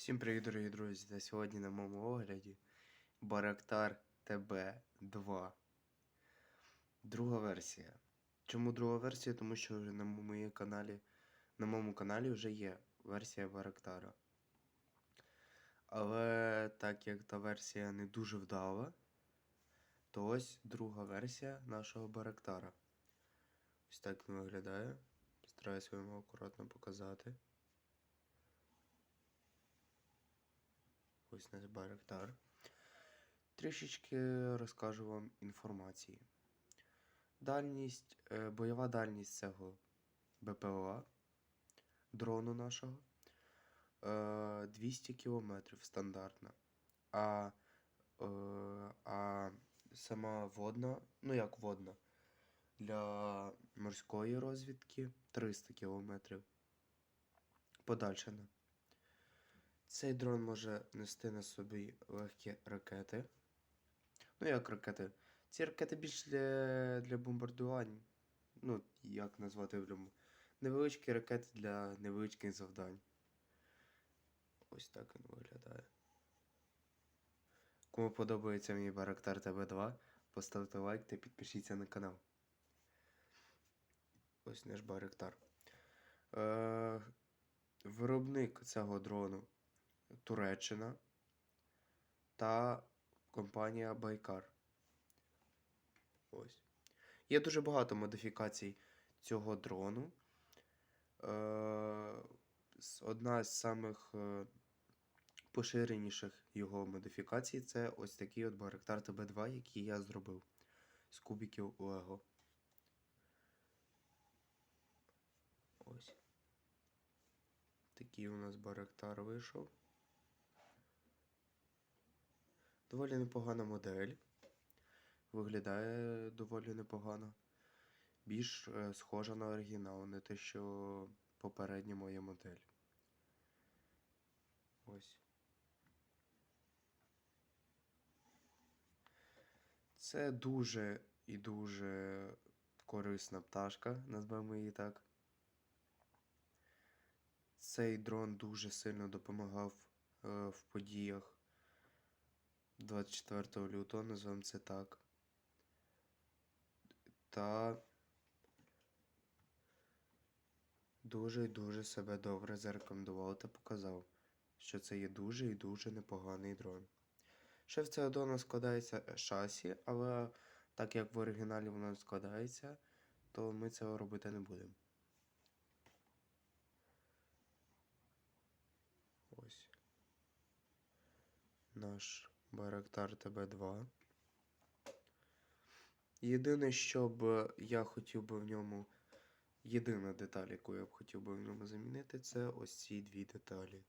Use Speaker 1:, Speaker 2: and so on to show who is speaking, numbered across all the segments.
Speaker 1: Всім привіт, дорогі друзі! Та сьогодні на моєму огляді Барактар ТБ2. Друга версія. Чому друга версія? Тому що на моєму каналі, на моєму каналі вже є версія Барактара. Але так як та версія не дуже вдала, то ось друга версія нашого Барактара. Ось так він виглядає. Стараюся вам акуратно показати. Ось наш Байрактар. Трішечки розкажу вам інформації. Дальність, е, бойова дальність цього БПЛА, дрону нашого е, 200 км стандартна. А, е, а сама водна, ну як водна, для морської розвідки 300 км. Подальшина. Цей дрон може нести на собі легкі ракети. Ну, як ракети? Ці ракети більш для, для бомбардувань. Ну, як назвати в любому. Невеличкі ракети для невеличких завдань. Ось так він виглядає. Кому подобається мій Барактар ТБ2, поставте лайк та підпишіться на канал. Ось наш Барактар. Е, виробник цього дрону Туреччина та компанія Байкар. Ось. Є дуже багато модифікацій цього дрону. Е, Одна з самих е, поширеніших його модифікацій це ось такий от Байрактар ТБ2, який я зробив з кубиків Лего. Ось. Такий у нас Байрактар вийшов. Доволі непогана модель. Виглядає доволі непогано. Більш е, схожа на оригінал, не те, що попередня моя модель. Ось. Це дуже і дуже корисна пташка, назвемо її так. Цей дрон дуже сильно допомагав е, в подіях 24 лютого, називаємо це так. Та дуже і дуже себе добре зарекомендував та показав, що це є дуже і дуже непоганий дрон. Ще в цього дрона складається шасі, але так як в оригіналі воно складається, то ми цього робити не будемо. Ось. Наш Байрактар ТБ2. Єдине, що б я хотів би в ньому. Єдина деталь, яку я б хотів би в ньому замінити, це ось ці дві деталі.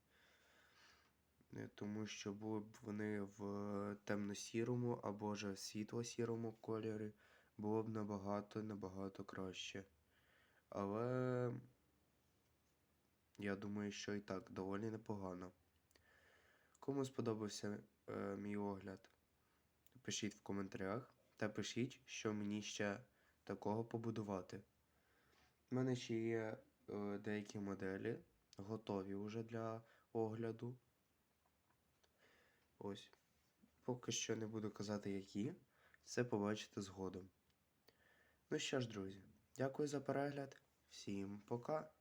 Speaker 1: Е, Тому що були б вони в темно-сірому або ж світло-сірому кольорі, було б набагато набагато краще. Але я думаю, що і так доволі непогано. Кому сподобався е, мій огляд, пишіть в коментарях та пишіть, що мені ще такого побудувати. У мене ще є е, деякі моделі, готові вже для огляду. Ось. Поки що не буду казати, які. Все побачите згодом. Ну що ж, друзі, дякую за перегляд. Всім пока!